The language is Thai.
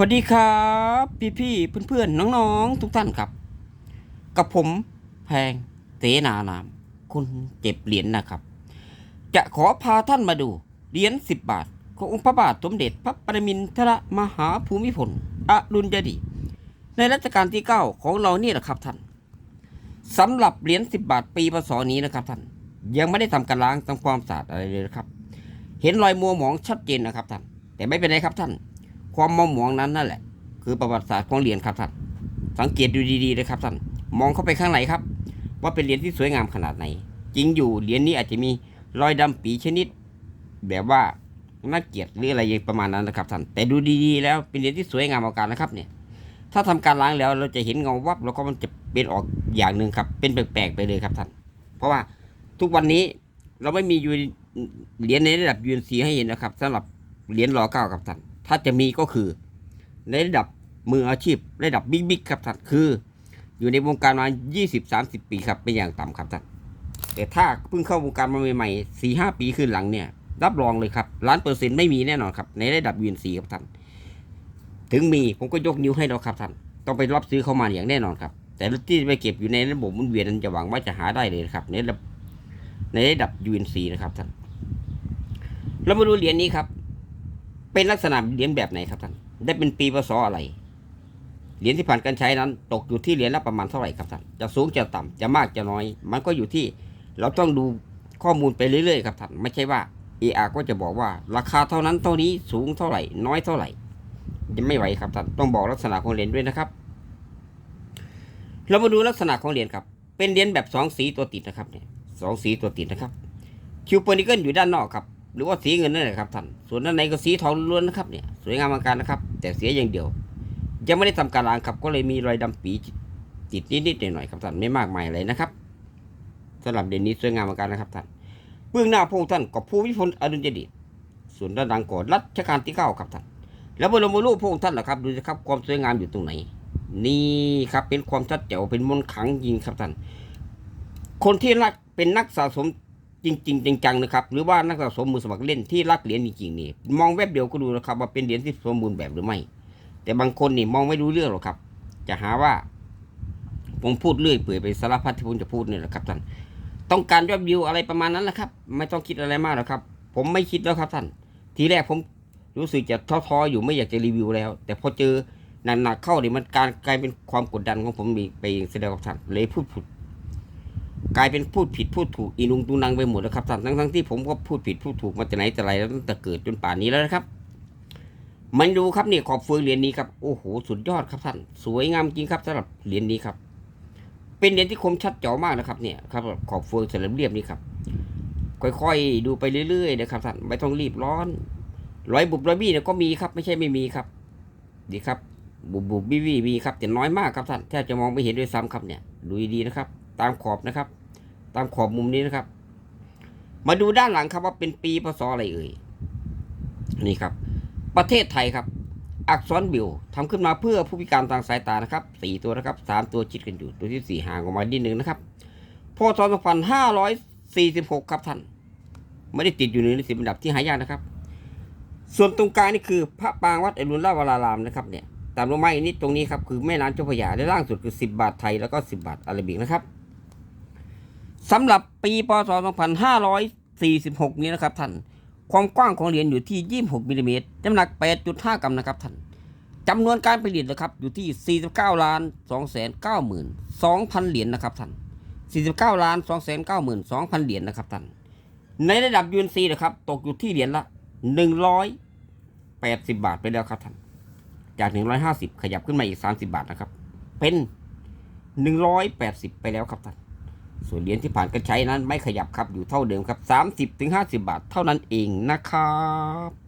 สวัสดีครับ พี่พี่ๆเพื่อนๆ น้องๆ ทุกท่านครับ กับผมแพงเสนานาม คุณเจ็บเหรียญนะครับ จะขอพาท่านมาดูเหรียญสิบบาท ขององค์พระบาทสมเด็จพระปรมินทรมหาภูมิพลอดุลยเดีในรัชกาลที่เก้าของเรานี่แหละครับท่านสำหรับเหรียญสิบบาทปีพศนี้นะครับท่านยังไม่ได้ทำการล้างทำความสะอาดอะไรเลยนะครับ เห็นรอยมัวหมองชัดเจนนะครับท่าน แต่ไม่เป็นไรครับท่าน ความมัวหมองนั้นนั่นแหละ คือประวัติศาสตร์ของเหรียญครับท่านสังเกตดูดีๆเลยครับท่านมองเข้าไปข้างในครับ ว่าเป็นเหรียญที่สวยงามขนาดไหน จริงอยู่เหรียญนี้อาจจะมีรอยดำปีชนิด แบบว่าน่าเกลียดหรืออะไรประมาณนั้นนะครับท่านแต่ดูดีๆ แล้วเป็นเหรียญที่สวยงามเอาการนะครับเนี่ยถ้าทำการล้างแล้วเราจะเห็นเงาวับแล้วก็มันจะเป็นออกอย่างหนึ่งครับ เป็นแปลกๆไปเลยครับท่านเพราะว่าทุกวันนี้เราไม่มียูเหรียญในระดับยูนซีให้เห็นนะครับสำหรับเหรียญรอเก้าครับท่าน ถ้าจะมีก็คือ ในระดับมืออาชีพ ระดับบิ๊กๆครับท่านคือ อยู่ในวงการมา 20-30 ปีครับเป็นอย่างต่ำครับท่านแต่ถ้าเพิ่งเข้าวงการมาใหม่ๆสี่ห้าปีขึ้นหลังเนี่ย รับรองเลยครับล้านเปอร์เซ็นต์ไม่มีแน่นอนครับ ในระดับ UNC ครับท่านถึงมีผมก็ยกนิ้วให้แล้วครับท่านต้องไปรับซื้อเข้ามาอย่างแน่นอนครับ แต่ที่ไปเก็บอยู่ในระบบมุนเวียนนั้นจะหวังว่าจะหาได้เลยครับ ในระดับในระดับ UNC นะครับท่านเรามาดูเหรียญนี้ครับ เป็นลักษณะเหรียญแบบไหนครับท่าน ได้เป็นปีพศอะไร เหรียญที่ผ่านการใช้นั้น ตกอยู่ที่เหรียญละประมาณเท่าไหร่ครับท่าน จะสูงจะต่ำจะมากจะน้อย มันก็อยู่ที่เราต้องดูข้อมูลไปเรื่อยๆครับท่าน ไม่ใช่ว่าเออาก็จะบอกว่าราคาเท่านั้นเท่านี้สูงเท่าไหร่ น้อยเท่าไหร่จะไม่ไหวครับท่าน ต้องบอกลักษณะของเหรียญด้วยนะครับ เรามาดูลักษณะของเหรียญครับ เป็นเหรียญแบบสองสีตัวติดนะครับเนี่ยสองสีตัวติดนะครับคิวเปอร์นิเกิลอยู่ด้านนอกครับ หรือว่าสีเงินนั่นแหละครับท่านส่วนด้านในก็สีทองล้วนนะครับเนี่ยสวยงามอลังการนะครับ แต่เสียอย่างเดียว ยังไม่ได้ทำการล้างครับ ก็เลยมีรอยดำปีติดนิดๆหน่อยๆครับท่านไม่มากมายอะไรนะครับสำหรับเด่นนี้สวยงามอลังการนะครับท่านเบื้องหน้าพระองค์ท่านกับผู้วิพลอดุลยเดชส่วนด้านหลังก่อนรัชกาลที่เก้าครับท่านแล้วบรมรูปพระองค์ท่านล่ะครับดูสิครับความสวยงามอยู่ตรงไหน นี่ครับเป็นความชัดแจ๋วเป็นมนต์ขังจริงครับท่านคนที่รักเป็นนักสะสม จริงๆจังๆนะครับ หรือว่านักสะสมมือสมัครเล่นที่รักเหรียญจริงๆนี่มองแวบเดียวก็ดูนะครับ ว่าเป็นเหรียญที่สมบูรณ์แบบหรือไม่ แต่บางคนนี่มองไม่รู้เรื่องหรอกครับ จะหาว่า ผมพูดเรื่อยเปื่อยไปสารพัดที่ผมจะพูดเนี่ยแหละครับท่านต้องการยอดวิวอะไรประมาณนั้นแหละครับ ไม่ต้องคิดอะไรมากหรอกครับ ผมไม่คิดแล้วครับท่าน ทีแรกผมรู้สึกจะท้อๆอยู่ไม่อยากจะรีวิวแล้ว แต่พอเจอหนักๆเข้าเนี่ยมันการกลายเป็นความกดดันของผมไปเองแสดงกับท่านเลยพูดผิด กลายเป็นพูดผิดพูดถูกอีนุงตุนังไปหมดแล้วครับท่านทั้งที่ผมก็พูดผิดพูดถูกมาแต่ไหนแต่ไรแล้วตั้งแต่เกิดจนป่านนี้แล้วนะครับ มันดูครับเนี่ยขอบเฟืองเหรียญนี้ครับโอ้โหสุดยอดครับท่านสวยงามจริงครับสำหรับเหรียญนี้ครับ เป็นเหรียญที่คมชัดเจ๋อมากนะครับเนี่ยครับขอบเฟืองเสลียมเรียบนี่ครับค่อยๆ ดูไปเรื่อยๆนะครับท่านไม่ต้องรีบร้อนรอยบุบรอยบี้เนี่ยก็มีครับ ไม่ใช่ไม่มีครับ ดีครับ บุบบุบบี้บี้มีครับแต่น้อยมากครับท่านแทบจะมองไม่เห็นด้วยซ้ำครับเนี่ยดูดีๆนะครับ ตามขอบนะครับ ตามขอบมุมนี้นะครับ มาดูด้านหลังครับว่าเป็นปีพศอะไรเอ่ยนี่ครับ ประเทศไทยครับ อักษรบิวทำขึ้นมาเพื่อผู้พิการทางสายตานะครับสี่ตัวนะครับสามตัวชิดกันอยู่ตัวที่สี่ห่างออกมานิดหนึ่งนะครับพศสองพันห้าร้อยสี่สิบหกครับท่านไม่ได้ติดอยู่ในสิบอันดับที่หายากนะครับ ส่วนตรงกลางนี่คือพระปางวัดอรุณราชวรารามนะครับเนี่ยตามลงมาอีกนิดตรงนี้ครับคือแม่น้ำเจ้าพระยาและล่างสุดคือ 10 บาทไทยแล้วก็ 10 บาทอาราบิกนะครับ สำหรับปีพศ 2546 นี้นะครับท่าน ความกว้างของเหรียญอยู่ที่ 26มิลลิเมตรน้ำหนัก 8.5 กรัมนะครับท่านจำนวนการผลิตนะครับอยู่ที่ 49ล้าน2 9 2 0 0 0 เหรียญนะครับท่าน 49ล้าน2 9 2 0 0 0 เหรียญนะครับท่าน ในระดับยูนซีนะครับตกอยู่ที่เหรียญละ 180 บาทไปแล้วครับท่าน จาก 150 ขยับขึ้นมาอีก 30 บาทนะครับ เป็น 180 ไปแล้วครับท่าน ส่วนเหรียญที่ผ่านการใช้นั้นไม่ขยับครับอยู่เท่าเดิมครับ 30-50 บาทเท่านั้นเองนะครับ